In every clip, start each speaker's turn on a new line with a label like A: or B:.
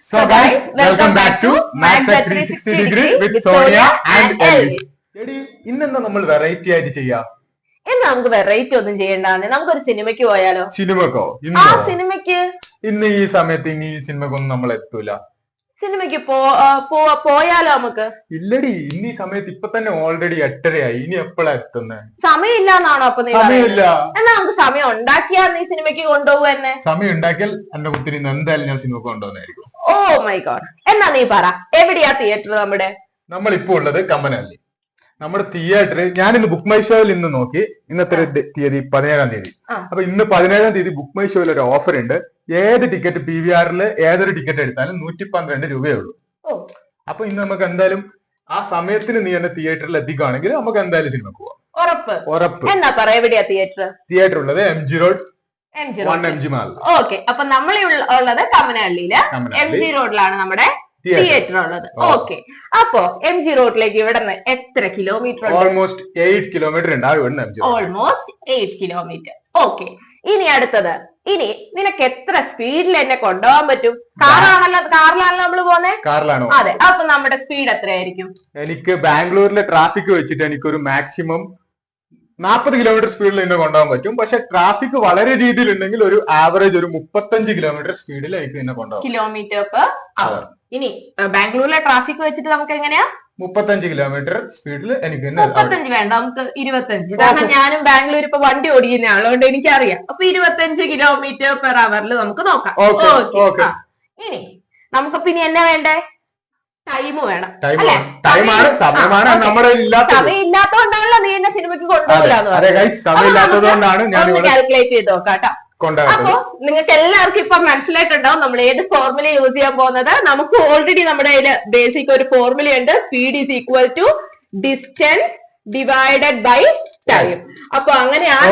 A: So guys, welcome back to Max at 360 degree with Sonia and Elvis. എടി ഇന്നെന്താ നമ്മൾ variety ആയിട്ട് ചെയ്യാ?
B: എന്ന് നമുക്ക് വെറൈറ്റി ഒന്നും ചെയ്യണ്ടാന്ന്? നമുക്കൊരു സിനിമയ്ക്ക് പോയാലോ?
A: സിനിമക്കോ?
B: ആ
A: ഇന്നോ?
B: സിനിമയ്ക്ക്?
A: ഇന്ന് ഈ സമയത്ത് ഇനി ഈ സിനിമക്കൊന്നും നമ്മൾ എത്തൂല
B: സിനിമയ്ക്ക് പോ പോയാലോ നമുക്ക്?
A: ഇല്ലടി ഇന്ന് ഈ സമയത്ത് ഇപ്പൊ തന്നെ ഓൾറെഡി എട്ടരയായി. ഇനി എപ്പോഴാ എത്തുന്നത്
B: സമയമില്ലാന്നാണോ അപ്പൊ നീ
A: സമയമില്ല?
B: എന്നാ നമുക്ക് സമയം ഉണ്ടാക്കിയാ നീ സിനിമയ്ക്ക് കൊണ്ടുപോകുക തന്നെ
A: സമയം ഉണ്ടാക്കിയാൽ എന്റെ കുത്തിരി എന്തായാലും ഞാൻ സിനിമ കൊണ്ടുവന്നായിരിക്കും
B: ഓ മൈ ഗോഡ്. എന്നാ നീ പറ എവിടെയാ തിയേറ്റർ നമ്മുടെ?
A: നമ്മൾ ഇപ്പൊ ഉള്ളത് കമ്മനല്ലി നമ്മുടെ തിയേറ്റർ ഞാൻ ഇന്ന് ബുക്ക് മൈ ഷോയിൽ ഇന്ന് നോക്കി. ഇന്നത്തെ തീയതി പതിനേഴാം തീയതി. അപ്പൊ ഇന്ന് പതിനേഴാം തീയതി ബുക്ക് മൈ ഷോയിൽ ഒരു ഓഫർ ഉണ്ട്. ഏത് ടിക്കറ്റ് പി വി ആറിൽ ഏതൊരു ടിക്കറ്റ് എടുത്താലും നൂറ്റി പന്ത്രണ്ട് രൂപയേ ഉള്ളൂ.
B: ഓ.
A: അപ്പൊ ഇന്ന് നമുക്ക് എന്തായാലും ആ സമയത്തിന് നീ എന്നെ തിയേറ്ററിൽ എത്തിക്കുകയാണെങ്കിൽ നമുക്ക് എന്തായാലും സിനിമ പോവാം.
B: ഉറപ്പ്.
A: ഉറപ്പ്.
B: എന്നാ എവിടെയാ തിയേറ്റർ
A: തിയേറ്റർ ഉള്ളത് M G road one
B: road
A: M G mall
B: okay അപ്പൊ നമ്മൾ ഉള്ളത് കമനഹള്ളിയിൽ എം ജി റോഡിലാണ് നമ്മുടെ
A: തിയേറ്റർ
B: ഉള്ളത്. ഓക്കെ അപ്പോ എം ജി റോഡിലേക്ക് ഇവിടെ നിന്ന് എത്ര കിലോമീറ്റർ
A: ഓൾമോസ്റ്റ് എയ്റ്റ് കിലോമീറ്റർ ഉണ്ടാവും
B: ഓൾമോസ്റ്റ് എയ്റ്റ് കിലോമീറ്റർ ഓക്കെ ഇനി അടുത്തത്. ഇനി നിനക്ക് എത്ര സ്പീഡിൽ എന്നെ കൊണ്ടുപോകാൻ പറ്റും? കാറാണല്ലോ കാറിലാണല്ലോ നമ്മൾ പോകുന്നത്
A: കാറിലാണോ?
B: അതെ. അപ്പൊ നമ്മുടെ സ്പീഡ് എത്രയായിരിക്കും?
A: എനിക്ക് ബാംഗ്ലൂരിലെ ട്രാഫിക് വെച്ചിട്ട് എനിക്കൊരു മാക്സിമം നാൽപ്പത് കിലോമീറ്റർ സ്പീഡിൽ എന്നെ കൊണ്ടുപോകാൻ പറ്റും. പക്ഷെ ട്രാഫിക് വളരെ രീതിയിൽ ഉണ്ടെങ്കിൽ ഒരു ആവറേജ് ഒരു മുപ്പത്തഞ്ച് കിലോമീറ്റർ സ്പീഡിൽ എനിക്ക് എന്നെ കൊണ്ടുപോകാം
B: കിലോമീറ്റർ പെർ അവർ ഇനി ബാംഗ്ലൂരിലെ ട്രാഫിക് വെച്ചിട്ട് നമുക്ക് എങ്ങനെയാ?
A: മുപ്പത്തഞ്ച് കിലോമീറ്റർ സ്പീഡിൽ എനിക്ക്
B: മുപ്പത്തഞ്ച് വേണ്ട നമുക്ക് ഇരുപത്തഞ്ച്. കാരണം ഞാനും ബാംഗ്ലൂർ ഇപ്പൊ വണ്ടി ഓടിക്കുന്ന ആളുകൊണ്ട് എനിക്കറിയാം. അപ്പൊ ഇരുപത്തഞ്ച് കിലോമീറ്റർ പെർ അവറിൽ നമുക്ക് നോക്കാം. ഇനി നമുക്ക് പിന്നെ എന്നാ വേണ്ടേ? ടൈം വേണം?
A: ടൈമാണ് സമയമാണ്. നമ്മുടെ
B: സമയം നീ എന്നെ സിനിമയ്ക്ക്
A: കൊണ്ടുപോകില്ല
B: കാൽക്കുലേറ്റ് ചെയ്ത് നോക്കാം കേട്ടോ. അപ്പൊ നിങ്ങൾക്ക് എല്ലാവർക്കും ഇപ്പൊ മനസ്സിലായിട്ടുണ്ടാവും നമ്മൾ ഏത് ഫോർമുല യൂസ് ചെയ്യാൻ പോകുന്നത്. നമുക്ക് ഓൾറെഡി നമ്മുടെ അതിൽ ബേസിക് ഒരു ഫോർമുല ഉണ്ട്. Speed is equal to distance divided by time അപ്പൊ
A: അങ്ങനെയാണ്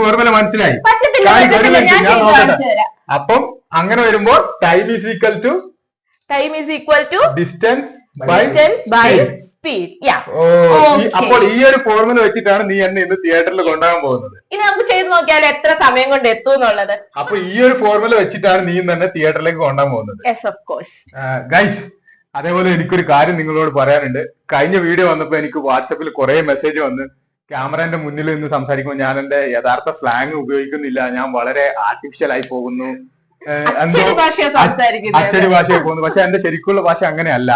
A: ഫോർമുല മനസ്സിലായി. അപ്പം അങ്ങനെ വരുമ്പോൾ time is equal to
B: time is equal to
A: distance by
B: distance by speed yeah.
A: അപ്പോൾ ഈ ഒരു ഫോർമുല വെച്ചിട്ടാണ് നീ എന്നെ ഇന്ന് തിയേറ്ററിൽ കൊണ്ടുപോകാൻ പോകുന്നത്.
B: ഇനി നമുക്ക് ചെയ്ത് നോക്കിയാൽ എത്ര സമയം കൊണ്ട് എത്തും എന്നുള്ളത്.
A: അപ്പൊ ഈ ഒരു ഫോർമുല വെച്ചിട്ടാണ് നീ ഇന്ന് എന്നെ തിയേറ്ററിലേക്ക് കൊണ്ടുപോകാൻ പോകുന്നത്.
B: യെസ് ഓഫ് കോഴ്സ്
A: ഗൈസ് അതേപോലെ എനിക്കൊരു കാര്യം നിങ്ങളോട് പറയാനുണ്ട്. കഴിഞ്ഞ വീഡിയോ വന്നപ്പോ എനിക്ക് വാട്സപ്പിൽ കുറെ മെസ്സേജ് വന്ന് ക്യാമറന്റെ മുന്നിൽ നിന്ന് സംസാരിക്കുമ്പോൾ ഞാൻ എന്റെ യഥാർത്ഥ സ്ലാങ് ഉപയോഗിക്കുന്നില്ല. ഞാൻ വളരെ ആർട്ടിഫിഷ്യൽ ആയി പോകുന്നു.
B: അച്ചടി
A: ഭാഷയെ പോകുന്നു. പക്ഷെ എന്റെ ശരിക്കുള്ള ഭാഷ അങ്ങനെയല്ല.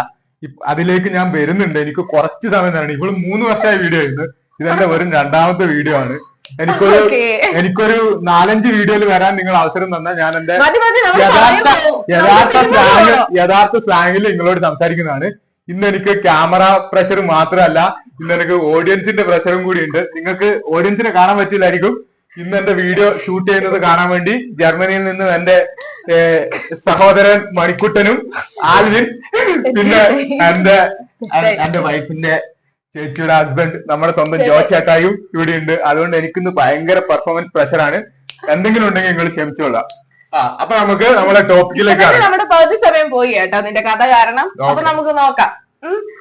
A: അതിലേക്ക് ഞാൻ വരുന്നുണ്ട്. എനിക്ക് കുറച്ച് സമയം തരണം. ഇപ്പോൾ മൂന്ന് വർഷമായ വീഡിയോ ആയിരുന്നു ഇതെന്റെ വെറും രണ്ടാമത്തെ വീഡിയോ ആണ്. എനിക്കൊരു എനിക്കൊരു നാലഞ്ച് വീഡിയോയിൽ വരാൻ നിങ്ങൾ അവസരം തന്നാൽ ഞാൻ എന്റെ യഥാർത്ഥ യഥാർത്ഥ സ്ലാങ് യഥാർത്ഥ സ്ലാങ്ങിൽ നിങ്ങളോട് സംസാരിക്കുന്നതാണ്. ഇന്ന് എനിക്ക് ക്യാമറ പ്രഷർ മാത്രമല്ല ഇന്ന് എനിക്ക് ഓഡിയൻസിന്റെ പ്രഷറും കൂടി ഉണ്ട്. നിങ്ങൾക്ക് ഓഡിയൻസിനെ കാണാൻ പറ്റില്ലായിരിക്കും. ഇന്ന് എന്റെ വീഡിയോ ഷൂട്ട് ചെയ്യുന്നത് കാണാൻ വേണ്ടി ജർമ്മനിയിൽ നിന്ന് എന്റെ സഹോദരൻ മണിക്കുട്ടനും ആൽവിൻ പിന്നെ എന്റെ എന്റെ വൈഫിന്റെ ചേച്ചിയുടെ ഹസ്ബൻഡ് നമ്മുടെ സ്വന്തം ജോ ചേട്ടായും ഇവിടെ ഉണ്ട്. അതുകൊണ്ട് എനിക്കിന്ന് ഭയങ്കര പെർഫോമൻസ് പ്രഷറാണ് എന്തെങ്കിലും ഉണ്ടെങ്കിൽ നിങ്ങൾ ക്ഷമിച്ചോളാം. ആ അപ്പൊ നമുക്ക് നമ്മുടെ ടോപ്പിക്കിലേക്ക്
B: നമ്മുടെ പകുതി സമയം പോയി കേട്ടോ നിന്റെ കഥ കാരണം. അപ്പൊ നമുക്ക് നോക്കാം.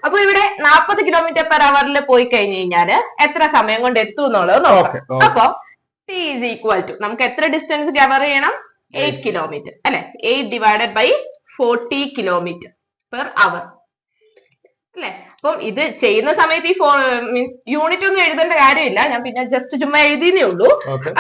B: അപ്പൊ ഇവിടെ നാപ്പത് കിലോമീറ്റർ പെർ അവറിൽ പോയി കഴിഞ്ഞു കഴിഞ്ഞാൽ എത്ര സമയം കൊണ്ട് എത്തും എന്നുള്ളത് നോക്കാം. അപ്പൊ ടി ഈസ് ഈക്വൽ ടു നമുക്ക് എത്ര ഡിസ്റ്റൻസ് കവർ ചെയ്യണം? എയ്റ്റ് കിലോമീറ്റർ അല്ലെ? Eight divided by forty kilometre per hour അല്ലെ? അപ്പം ഇത് ചെയ്യുന്ന സമയത്ത് ഈ ഫോ മീൻസ് യൂണിറ്റ് ഒന്നും എഴുതേണ്ട കാര്യമില്ല. ഞാൻ പിന്നെ ജസ്റ്റ് ചുമ്മാ എഴുതിയേ ഉള്ളൂ.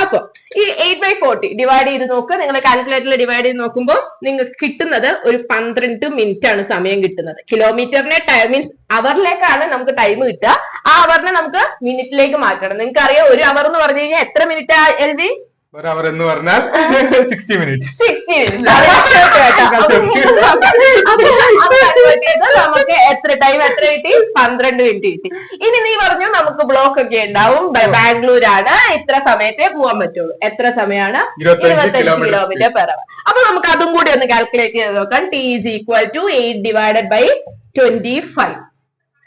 B: അപ്പൊ ഈ എയ്റ്റ് ബൈ ഫോർട്ടി ഡിവൈഡ് ചെയ്ത് നോക്കുക നിങ്ങൾ കാൽക്കുലേറ്ററിൽ ഡിവൈഡ് ചെയ്ത് നോക്കുമ്പോൾ നിങ്ങൾക്ക് കിട്ടുന്നത് ഒരു പന്ത്രണ്ട് മിനിറ്റ് ആണ് സമയം കിട്ടുന്നത്. കിലോമീറ്ററിനെ ടൈം മീൻസ് അവറിലേക്കാണ് നമുക്ക് ടൈം കിട്ടുക. ആ അവറിനെ നമുക്ക് മിനിറ്റിലേക്ക് മാറ്റണം. നിങ്ങൾക്ക് അറിയാം ഒരു അവർ എന്ന് പറഞ്ഞു കഴിഞ്ഞാൽ എത്ര മിനിറ്റ് എഴുതി
A: ഒരു അവർ എന്ന് പറഞ്ഞാൽ സിക്സ്റ്റി മിനിറ്റ്
B: സിക്സ്റ്റി മിനിറ്റ് എത്ര ടൈം എത്ര കിട്ടി? പന്ത്രണ്ട് മിനിറ്റ് കിട്ടി. ഇനി നീ പറഞ്ഞു നമുക്ക് ബ്ലോക്ക് ഒക്കെ ഉണ്ടാവും. ബാംഗ്ലൂരാണ്. ഇത്ര സമയത്തെ പോവാൻ പറ്റുള്ളൂ. എത്ര സമയമാണ്?
A: ഇരുപത്തഞ്ച് കിലോമീറ്റർ
B: കിലോമീറ്റർ പെർ അവർ അപ്പൊ നമുക്ക് അതും കൂടി ഒന്ന് കാൽക്കുലേറ്റ് ചെയ്ത് നോക്കാം. T is equal to eight divided by twenty five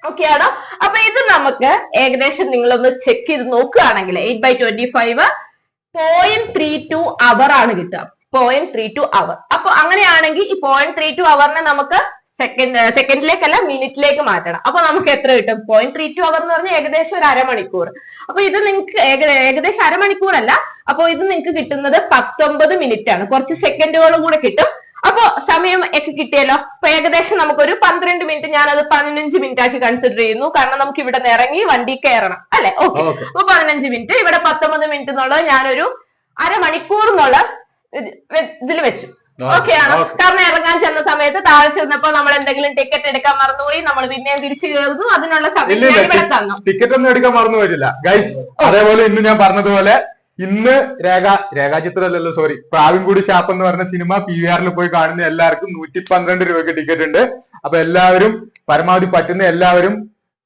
B: okay ആണോ? അപ്പൊ ഇത് നമുക്ക് ഏകദേശം നിങ്ങളൊന്ന് ചെക്ക് ചെയ്ത് നോക്കുകയാണെങ്കിൽ eight by twenty five point three two hour ആണ് കിട്ടുക. പോയിന്റ് ത്രീ ടു അവർ അപ്പൊ അങ്ങനെയാണെങ്കിൽ ഈ പോയിന്റ് ത്രീ ടു അവറിനെ നമുക്ക് സെക്കൻഡ് സെക്കൻഡിലേക്കല്ല മിനിറ്റിലേക്ക് മാറ്റണം. അപ്പൊ നമുക്ക് എത്ര കിട്ടും? പോയിന്റ് ത്രീ ടു അവർ എന്ന് പറഞ്ഞാൽ ഏകദേശം ഒരു അരമണിക്കൂർ. അപ്പൊ ഇത് നിങ്ങൾക്ക് ഏകദേശം അരമണിക്കൂറല്ല. അപ്പൊ ഇത് നിങ്ങൾക്ക് കിട്ടുന്നത് പത്തൊമ്പത് മിനിറ്റ് ആണ്. കുറച്ച് സെക്കൻഡുകളും കൂടെ കിട്ടും. അപ്പൊ സമയം ഒക്കെ കിട്ടിയല്ലോ? അപ്പൊ ഏകദേശം നമുക്കൊരു പന്ത്രണ്ട് മിനിറ്റ് ഞാൻ അത് പതിനഞ്ച് മിനിറ്റ് ആക്കി കൺസിഡർ ചെയ്യുന്നു. കാരണം നമുക്ക് ഇവിടെ നിന്ന് ഇറങ്ങി വണ്ടി കയറണം. അല്ലെ? ഓക്കെ. അപ്പൊ പതിനഞ്ച് മിനിറ്റ് ഇവിടെ പത്തൊമ്പത് മിനിറ്റ് എന്നുള്ളത് ഞാനൊരു അരമണിക്കൂർ എന്നുള്ള ഇതിൽ വെച്ചു. ഓക്കെ ആണോ. കാരണം ഇറങ്ങാൻ സമയത്ത് താഴെ ചെന്നപ്പോ നമ്മൾ എന്തെങ്കിലും ടിക്കറ്റ് എടുക്കാൻ മറന്നുപോയി നമ്മൾ പിന്നെയും തിരിച്ചു കയറുന്നു അതിനുള്ള സമയം
A: ഇല്ല
B: ഞാൻ ഇവിടെ തന്നു.
A: ടിക്കറ്റ് ഒന്നും എടുക്കാൻ മറന്നു പോയില്ല ഗൈസ് അതേപോലെ ഇന്ന് ഞാൻ പറഞ്ഞതുപോലെ ഇന്ന് രേഖ രേഖാചിത്രമല്ലല്ലോ സോറി പ്രാവിൻകൂടി ഷാപ്പ് എന്ന് പറഞ്ഞ സിനിമ പി വി ആറിൽ പോയി കാണുന്ന എല്ലാവർക്കും നൂറ്റി പന്ത്രണ്ട് രൂപയ്ക്ക് ടിക്കറ്റ് ഉണ്ട്. അപ്പൊ എല്ലാവരും പരമാവധി പറ്റുന്ന എല്ലാവരും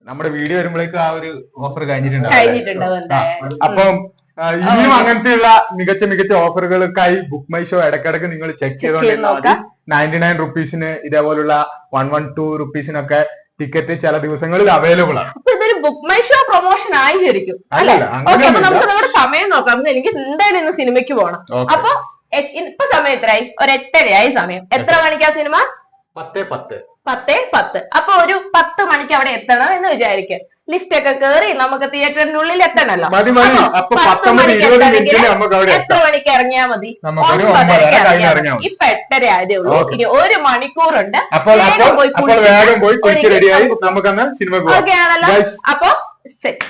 A: നമ്മുടെ വീഡിയോ വരുമ്പോഴേക്കും ആ ഒരു ഓഫർ കഴിഞ്ഞിട്ടുണ്ട്. അപ്പം ഇനിയും അങ്ങനത്തെയുള്ള മികച്ച മികച്ച ഓഫറുകൾക്കായി ബുക്ക് മൈ ഷോ ഇടക്കിടക്ക് നിങ്ങൾ ചെക്ക്
B: ചെയ്ത്
A: ചെയ്തോണ്ടിരുന്നാൽ. നയന്റി നയൻ റുപ്പീസിന് ഇതേപോലുള്ള വൺ വൺ ടു റുപ്പീസിനൊക്കെ ടിക്കറ്റ് ചില ദിവസങ്ങളിൽ അവൈലബിൾ ആണ്.
B: ഇതൊരു ബുക്ക് മൈ ഷോ പ്രൊമോഷൻ ആയി ശരിക്കും. അല്ലെ? ഓക്കെ അപ്പൊ നമുക്ക് നമ്മുടെ സമയം നോക്കാം. എനിക്ക് എന്തായാലും ഇന്ന് സിനിമയ്ക്ക് പോകണം. അപ്പൊ ഇപ്പൊ സമയം എത്രയായി? ഒരു എട്ടരയായി സമയം. എത്ര മണിക്കാ സിനിമ?
A: പത്തേ പത്ത്.
B: പത്തേ പത്ത്. അപ്പൊ ഒരു പത്ത് മണിക്ക് അവിടെ എത്തണം എന്ന് വിചാരിക്കുക ലിഫ്റ്റ് ഒക്കെ കയറി നമുക്ക് തിയേറ്ററിന്റെ ഉള്ളിൽ എത്തണല്ലോ പത്ത് മണിക്ക് എത്ര മണിക്ക് ഇറങ്ങിയാ മതി? ഇറങ്ങിയാ. ഇപ്പൊ എട്ടര ആയതേ ഉള്ളൂ. ഇനി ഒരു മണിക്കൂറുണ്ട്. വേഗം പോയി
A: കുളിച്ച്
B: ഓക്കെ ആണല്ലോ. അപ്പൊ സെറ്റ്